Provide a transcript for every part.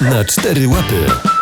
Na cztery łapy.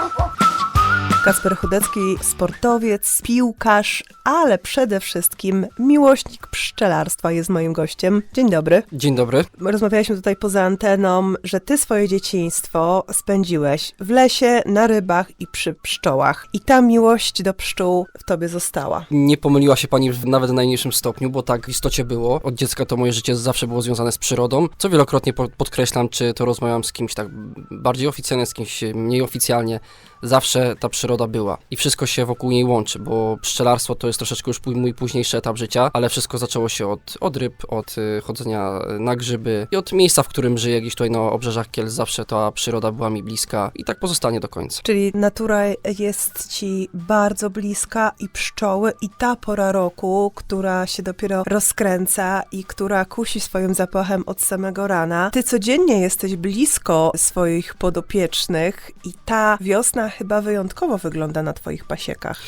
Kasper Chudecki, sportowiec, piłkarz, ale przede wszystkim miłośnik pszczelarstwa jest moim gościem. Dzień dobry. Dzień dobry. Rozmawialiśmy tutaj poza anteną, że ty swoje dzieciństwo spędziłeś w lesie, na rybach i przy pszczołach. I ta miłość do pszczół w tobie została. Nie pomyliła się pani w nawet najmniejszym stopniu, bo tak w istocie było. Od dziecka to moje życie zawsze było związane z przyrodą, co wielokrotnie po- podkreślam, czy to rozmawiam z kimś tak bardziej oficjalnie, z kimś mniej oficjalnie. Zawsze ta przyroda była i wszystko się wokół niej łączy, bo pszczelarstwo to jest troszeczkę już mój późniejszy etap życia, ale wszystko zaczęło się od, od ryb, od y, chodzenia na grzyby i od miejsca, w którym żyję, gdzieś tutaj na obrzeżach Kielc. Zawsze ta przyroda była mi bliska i tak pozostanie do końca. Czyli natura jest ci bardzo bliska i pszczoły i ta pora roku, która się dopiero rozkręca i która kusi swoim zapachem od samego rana. Ty codziennie jesteś blisko swoich podopiecznych i ta wiosna chyba wyjątkowo wygląda na twoich pasiekach.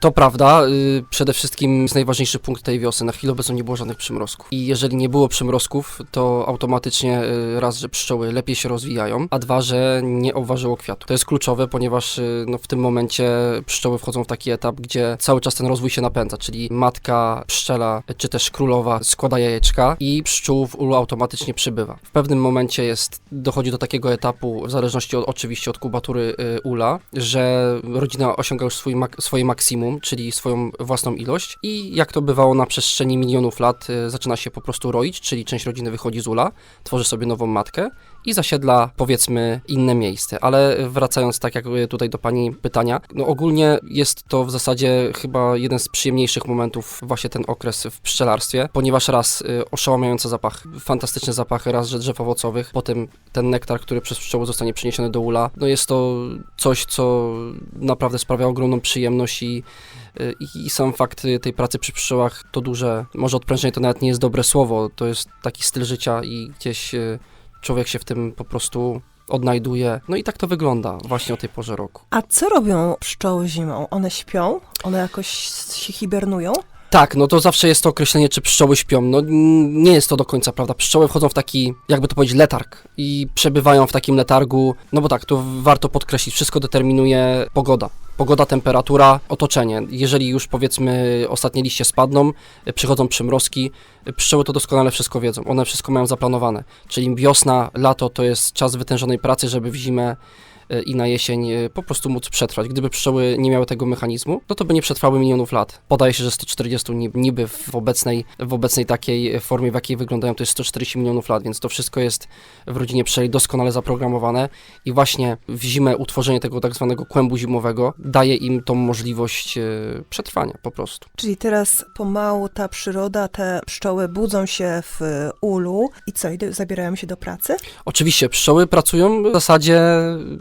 To prawda, y, przede wszystkim jest najważniejszy punkt tej wiosny. Na chwilę obecną nie było żadnych przymrozków. I jeżeli nie było przymrozków, to automatycznie y, raz, że pszczoły lepiej się rozwijają, a dwa, że nie obważyło kwiatu. To jest kluczowe, ponieważ y, no, w tym momencie pszczoły wchodzą w taki etap, gdzie cały czas ten rozwój się napędza, czyli matka pszczela, czy też królowa składa jajeczka i pszczół w ulu automatycznie przybywa. W pewnym momencie jest, dochodzi do takiego etapu, w zależności od, oczywiście od kubatury y, ula, że rodzina osiąga już swój mak- swoje maksimum, czyli swoją własną ilość. I jak to bywało na przestrzeni milionów lat, y, zaczyna się po prostu roić, czyli część rodziny wychodzi z ula, tworzy sobie nową matkę i zasiedla powiedzmy inne miejsce. Ale wracając tak jak tutaj do pani pytania, no ogólnie jest to w zasadzie chyba jeden z przyjemniejszych momentów właśnie ten okres w pszczelarstwie, ponieważ raz y, oszałamiający zapach, fantastyczne zapachy, raz że drzew owocowych, potem ten nektar, który przez pszczoły zostanie przeniesiony do ula, no jest to coś, co naprawdę sprawia ogromną przyjemność i y, i, I sam fakt tej pracy przy pszczołach to duże, może odprężenie to nawet nie jest dobre słowo, to jest taki styl życia i gdzieś y, człowiek się w tym po prostu odnajduje. No i tak to wygląda właśnie o tej porze roku. A co robią pszczoły zimą? One śpią? One jakoś się hibernują? Tak, no to zawsze jest to określenie, czy pszczoły śpią. No nie jest to do końca prawda. Pszczoły wchodzą w taki, jakby to powiedzieć, letarg i przebywają w takim letargu. No bo tak, to warto podkreślić, wszystko determinuje pogoda. Pogoda, temperatura, otoczenie. Jeżeli już powiedzmy ostatnie liście spadną, y, przychodzą przymrozki, y, pszczoły to doskonale wszystko wiedzą. One wszystko mają zaplanowane. Czyli wiosna, lato to jest czas wytężonej pracy, żeby w zimę i na jesień y, po prostu móc przetrwać. Gdyby pszczoły nie miały tego mechanizmu, no to by nie przetrwały milionów lat. Podaje się, że 140 ni- niby w obecnej, w obecnej takiej formie, w jakiej wyglądają, to jest 140 milionów lat, więc to wszystko jest w rodzinie pszczeli doskonale zaprogramowane i właśnie w zimę utworzenie tego tak zwanego kłębu zimowego daje im tą możliwość y, przetrwania po prostu. Czyli teraz pomału ta przyroda, te pszczoły budzą się w ulu i co, idę, zabierają się do pracy? Oczywiście, pszczoły pracują w zasadzie,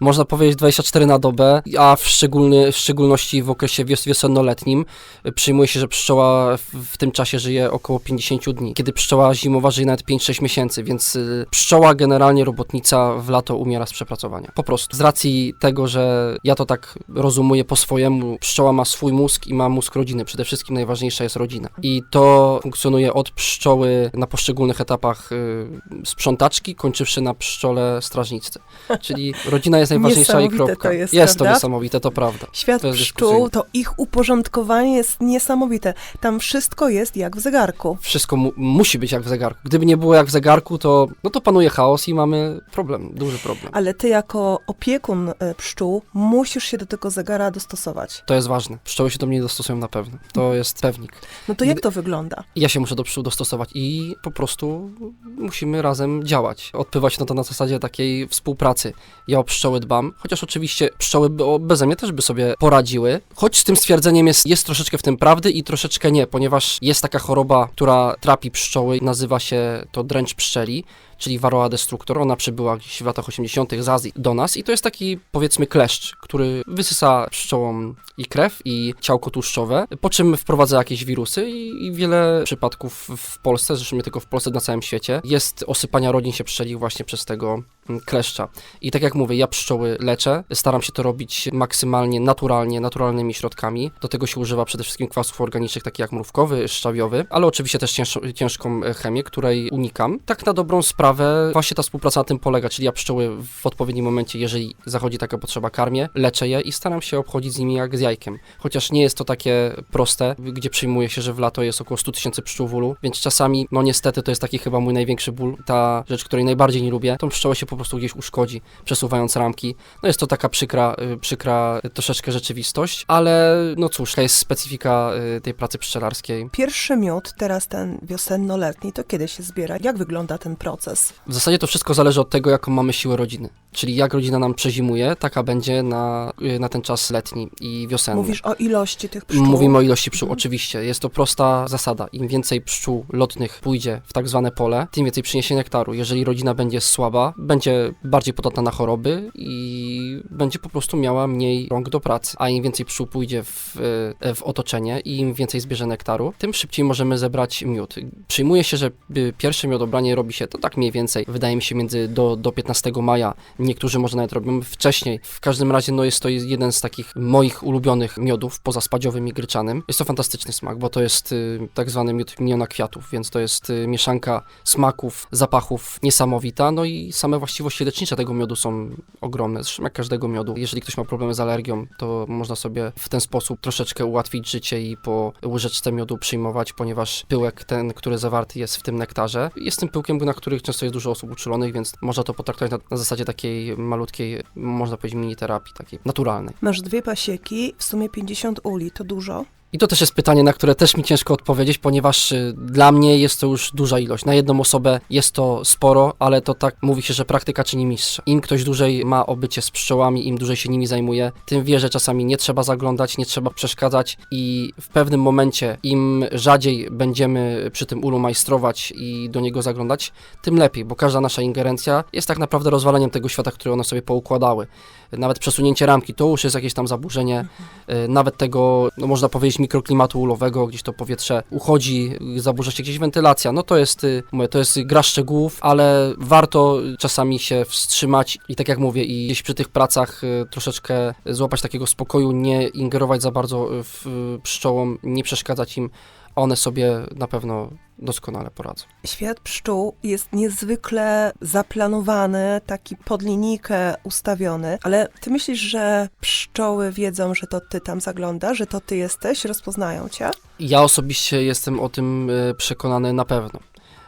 można powiedzieć, 24 na dobę, a w, szczególny, w szczególności w okresie wios wiosennoletnim y, przyjmuje się, że pszczoła w, w tym czasie żyje około 50 dni, kiedy pszczoła zimowa żyje nawet 5-6 miesięcy, więc y, pszczoła generalnie, robotnica w lato umiera z przepracowania. Po prostu. Z racji tego, że ja to tak rozumuję po swojemu, pszczoła ma swój mózg i ma mózg rodziny. Przede wszystkim najważniejsza jest rodzina. I to funkcjonuje od pszczoły na poszczególnych etapach y, sprzątaczki, kończywszy na pszczole strażniczce. Czyli rodzina jest najważniejsza i Niesamowite kropka. to jest, to prawda? niesamowite, to prawda. Świat To jest pszczół, to ich uporządkowanie jest niesamowite. Tam wszystko jest jak w zegarku. Wszystko mu musi być jak w zegarku. Gdyby nie było jak w zegarku, to, no to panuje chaos i mamy problem, duży problem. Ale ty jako opiekun e, pszczół musisz się do tego zegara dostosować. To jest ważne. Pszczoły się do mnie dostosują na pewno. To jest pewnik. No to jak to wygląda? I Ja się muszę do pszczół dostosować i po prostu musimy razem działać. Odpływać no to na zasadzie takiej współpracy. Ja o pszczoły dbam, chociaż oczywiście pszczoły beze mnie też by sobie poradziły. Choć z tym stwierdzeniem jest, jest troszeczkę w tym prawdy i troszeczkę nie, ponieważ jest taka choroba, która trapi pszczoły, nazywa się to dręcz pszczeli. Czyli Varroa destructor. Ona przybyła gdzieś w latach 80. z Azji do nas i to jest taki powiedzmy kleszcz, który wysysa pszczołom i krew, i ciałko tłuszczowe, po czym wprowadza jakieś wirusy i, i wiele przypadków w Polsce, zresztą nie tylko w Polsce, na całym świecie, jest osypania rodzin się pszczeli właśnie przez tego mm, kleszcza. I tak jak mówię, ja pszczoły leczę, staram się to robić maksymalnie naturalnie, naturalnymi środkami. Do tego się używa przede wszystkim kwasów organicznych, takich jak mrówkowy, szczawiowy, ale oczywiście też cięższą, ciężką chemię, której unikam. Tak na dobrą sprawę właśnie ta współpraca na tym polega, czyli ja pszczoły w odpowiednim momencie, jeżeli zachodzi taka potrzeba, karmię, leczę je i staram się obchodzić z nimi jak z jajkiem. Chociaż nie jest to takie proste, gdzie przyjmuje się, że w lato jest około 100 tysięcy pszczół w ulu, więc czasami, no niestety, to jest taki chyba mój największy ból, ta rzecz, której najbardziej nie lubię, tą pszczołę się po prostu gdzieś uszkodzi, przesuwając ramki. No jest to taka przykra, y, przykra troszeczkę rzeczywistość, ale no cóż, to jest specyfika y, tej pracy pszczelarskiej. Pierwszy miód, teraz ten wiosenno-letni, to kiedy się zbiera? Jak wygląda ten proces? W zasadzie to wszystko zależy od tego, jaką mamy siłę rodziny. Czyli jak rodzina nam przezimuje, taka będzie na, y, na ten czas letni i wiosenny. Mówisz o ilości tych pszczół? Mówimy o ilości pszczół, Mhm. oczywiście. Jest to prosta zasada. Im więcej pszczół lotnych pójdzie w tak zwane pole, tym więcej przyniesie nektaru. Jeżeli rodzina będzie słaba, będzie bardziej podatna na choroby i będzie po prostu miała mniej rąk do pracy. A im więcej pszczół pójdzie w, e, w otoczenie i im więcej zbierze nektaru, tym szybciej możemy zebrać miód. Przyjmuje się, że y, pierwsze miodobranie robi się to tak mniej więcej, wydaje mi się, między do, do 15 maja. Niektórzy może nawet robią wcześniej. W każdym razie no jest to jeden z takich moich ulubionych miodów, poza spadziowym i gryczanym. Jest to fantastyczny smak, bo to jest y, tak zwany miód miliona kwiatów, więc to jest y, mieszanka smaków, zapachów niesamowita, no i same właściwości lecznicze tego miodu są ogromne, zresztą jak każdego miodu. Jeżeli ktoś ma problemy z alergią, to można sobie w ten sposób troszeczkę ułatwić życie i po łyżeczce miodu przyjmować, ponieważ pyłek ten, który zawarty jest w tym nektarze, jest tym pyłkiem, na których często jest dużo osób uczulonych, więc można to potraktować na, na zasadzie takiej malutkiej, można powiedzieć, mini terapii, takiej naturalnej. Masz dwie pasieki, w sumie 50 uli, to dużo? I to też jest pytanie, na które też mi ciężko odpowiedzieć, ponieważ y, dla mnie jest to już duża ilość. Na jedną osobę jest to sporo, ale to tak mówi się, że praktyka czyni mistrza. Im ktoś dłużej ma obycie z pszczołami, im dłużej się nimi zajmuje, tym wie, że czasami nie trzeba zaglądać, nie trzeba przeszkadzać i w pewnym momencie, im rzadziej będziemy przy tym ulu majstrować i do niego zaglądać, tym lepiej, bo każda nasza ingerencja jest tak naprawdę rozwalaniem tego świata, który one sobie poukładały. Nawet przesunięcie ramki to już jest jakieś tam zaburzenie, y, nawet tego, no można powiedzieć, mikroklimatu ulowego, gdzieś to powietrze uchodzi, zaburza się gdzieś wentylacja, no to jest, y, mówię, to jest gra szczegółów, ale warto czasami się wstrzymać i tak jak mówię, i gdzieś przy tych pracach y, troszeczkę złapać takiego spokoju, nie ingerować za bardzo w y, pszczołom, nie przeszkadzać im, one sobie na pewno doskonale poradzą. Świat pszczół jest niezwykle zaplanowany, taki pod linijkę ustawiony, ale ty myślisz, że pszczoły wiedzą, że to ty tam zaglądasz, że to ty jesteś, rozpoznają cię? Ja osobiście jestem o tym e, przekonany na pewno.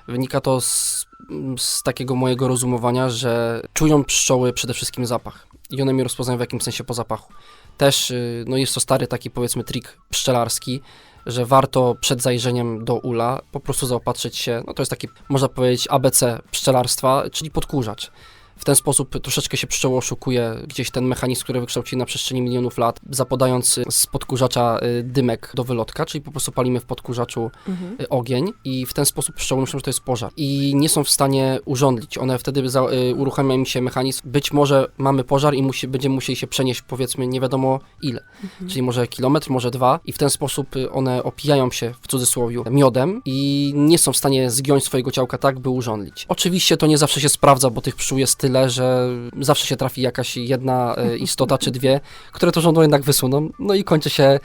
Wynika to z, z takiego mojego rozumowania, że czują pszczoły przede wszystkim zapach i one mnie rozpoznają w jakimś sensie po zapachu. Też y, no jest to stary taki powiedzmy trik pszczelarski, że warto przed zajrzeniem do ula po prostu zaopatrzyć się, no to jest taki, można powiedzieć, ABC pszczelarstwa, czyli podkurzacz. W ten sposób troszeczkę się pszczoły oszukuje gdzieś ten mechanizm, który wykształcili na przestrzeni milionów lat, zapodając z podkurzacza y, dymek do wylotka, czyli po prostu palimy w podkurzaczu Mhm. y, ogień i w ten sposób pszczoły myślą, że to jest pożar. I nie są w stanie urządlić. One wtedy za, y, uruchamia im się mechanizm. Być może mamy pożar i musi, będziemy musieli się przenieść powiedzmy nie wiadomo ile. Mhm. Czyli może kilometr, może dwa i w ten sposób y, one opijają się w cudzysłowie miodem i nie są w stanie zgiąć swojego ciałka tak, by urządlić. Oczywiście to nie zawsze się sprawdza, bo tych pszczół jest tyle, że zawsze się trafi jakaś jedna y, istota czy dwie, które to żądło jednak wysuną, no i kończy się,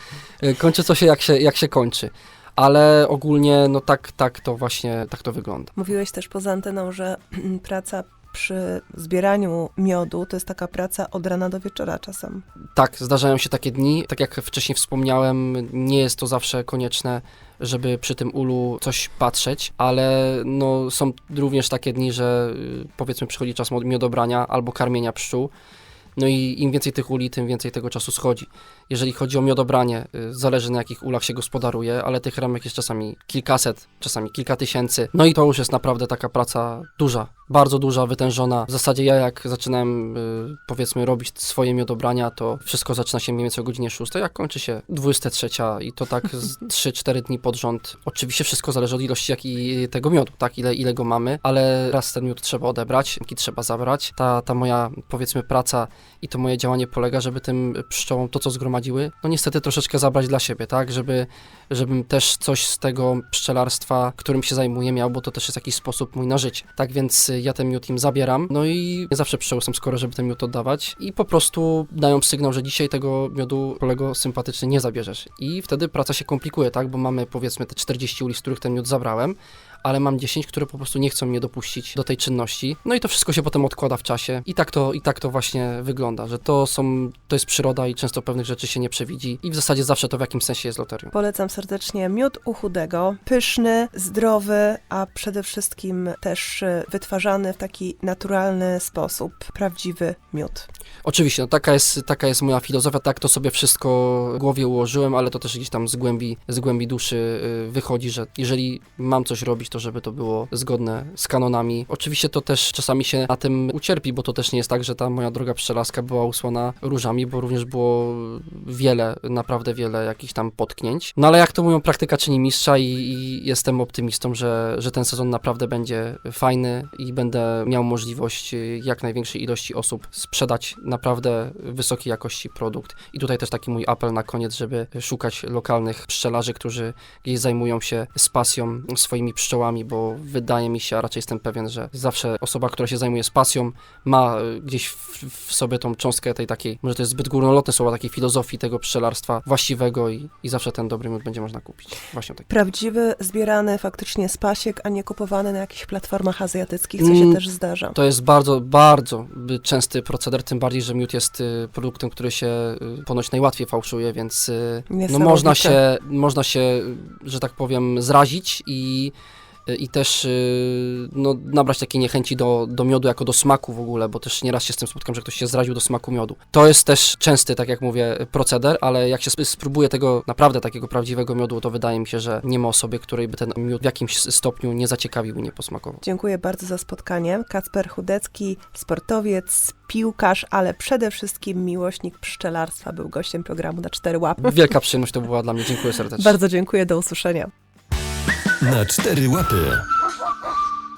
y, kończy to się jak się, jak się kończy. Ale ogólnie, no tak, tak to właśnie, tak to wygląda. Mówiłeś też poza anteną, że praca przy zbieraniu miodu to jest taka praca od rana do wieczora czasem. Tak, zdarzają się takie dni. Tak jak wcześniej wspomniałem, nie jest to zawsze konieczne, żeby przy tym ulu coś patrzeć, ale no, są również takie dni, że y, powiedzmy przychodzi czas miodobrania albo karmienia pszczół. No i im więcej tych uli, tym więcej tego czasu schodzi. Jeżeli chodzi o miodobranie, y, zależy na jakich ulach się gospodaruje, ale tych ramek jest czasami kilkaset, czasami kilka tysięcy. No i to już jest naprawdę taka praca duża, bardzo duża, wytężona. W zasadzie ja jak zaczynałem y, powiedzmy robić swoje miodobrania, to wszystko zaczyna się mniej więcej o godzinie 6, jak kończy się 23 i to tak z 3-4 dni pod rząd. Oczywiście wszystko zależy od ilości jak i tego miodu, tak, ile, ile go mamy, ale raz ten miód trzeba odebrać, jaki trzeba zabrać. Ta, ta moja powiedzmy praca i to moje działanie polega, żeby tym pszczołom to, co zgromadziły, no niestety troszeczkę zabrać dla siebie, tak, żeby, żebym też coś z tego pszczelarstwa, którym się zajmuję, miał, bo to też jest jakiś sposób mój na życie. Tak więc ja ten miód im zabieram. No i nie zawsze są skore, żeby ten miód oddawać i po prostu dają sygnał, że dzisiaj tego miodu kolego sympatycznie nie zabierzesz. I wtedy praca się komplikuje, tak, bo mamy powiedzmy te 40 uli, z których ten miód zabrałem, ale mam 10, które po prostu nie chcą mnie dopuścić do tej czynności. No i to wszystko się potem odkłada w czasie. I tak to, i tak to właśnie wygląda, że to są, to jest przyroda i często pewnych rzeczy się nie przewidzi i w zasadzie zawsze to w jakimś sensie jest loterią. Polecam serdecznie miód u chudego, pyszny, zdrowy, a przede wszystkim też y, wytwarzany w taki naturalny sposób. Prawdziwy miód. Oczywiście, no taka jest, taka jest moja filozofia, tak to sobie wszystko w głowie ułożyłem, ale to też gdzieś tam z głębi, z głębi duszy y, wychodzi, że jeżeli mam coś robić, to żeby to było zgodne z kanonami. Oczywiście to też czasami się na tym ucierpi, bo to też nie jest tak, że ta moja droga pszczelarska była usłana różami, bo również było wiele, naprawdę wiele jakichś tam potknięć. No ale jak to mówią, praktyka czyni mistrza i, i jestem optymistą, że, że ten sezon naprawdę będzie fajny i będę miał możliwość jak największej ilości osób sprzedać naprawdę wysokiej jakości produkt. I tutaj też taki mój apel na koniec, żeby szukać lokalnych pszczelarzy, którzy gdzieś zajmują się z pasją swoimi pszczołami, bo wydaje mi się, a raczej jestem pewien, że zawsze osoba, która się zajmuje z pasją, ma y, gdzieś w, w sobie tą cząstkę tej takiej, może to jest zbyt górnolotne słowa, takiej filozofii tego pszczelarstwa właściwego i, i zawsze ten dobry miód będzie można kupić. Właśnie tak. Prawdziwy, zbierany faktycznie z pasiek, a nie kupowany na jakichś platformach azjatyckich, co się Mm, też zdarza. To jest bardzo, bardzo częsty proceder, tym bardziej, że miód jest y, produktem, który się y, ponoć najłatwiej fałszuje, więc y, no można się, można się, że tak powiem, zrazić i, i też y, no, nabrać takiej niechęci do, do miodu jako do smaku w ogóle, bo też nieraz się z tym spotkam, że ktoś się zraził do smaku miodu. To jest też częsty, tak jak mówię, proceder, ale jak się sp- spróbuje tego naprawdę takiego prawdziwego miodu, to wydaje mi się, że nie ma osoby, której by ten miód w jakimś stopniu nie zaciekawił i nie posmakował. Dziękuję bardzo za spotkanie. Kacper Chudecki, sportowiec, piłkarz, ale przede wszystkim miłośnik pszczelarstwa, był gościem programu na cztery łapy. Wielka przyjemność to była dla mnie. Dziękuję serdecznie. Bardzo dziękuję, do usłyszenia. Na cztery łapy.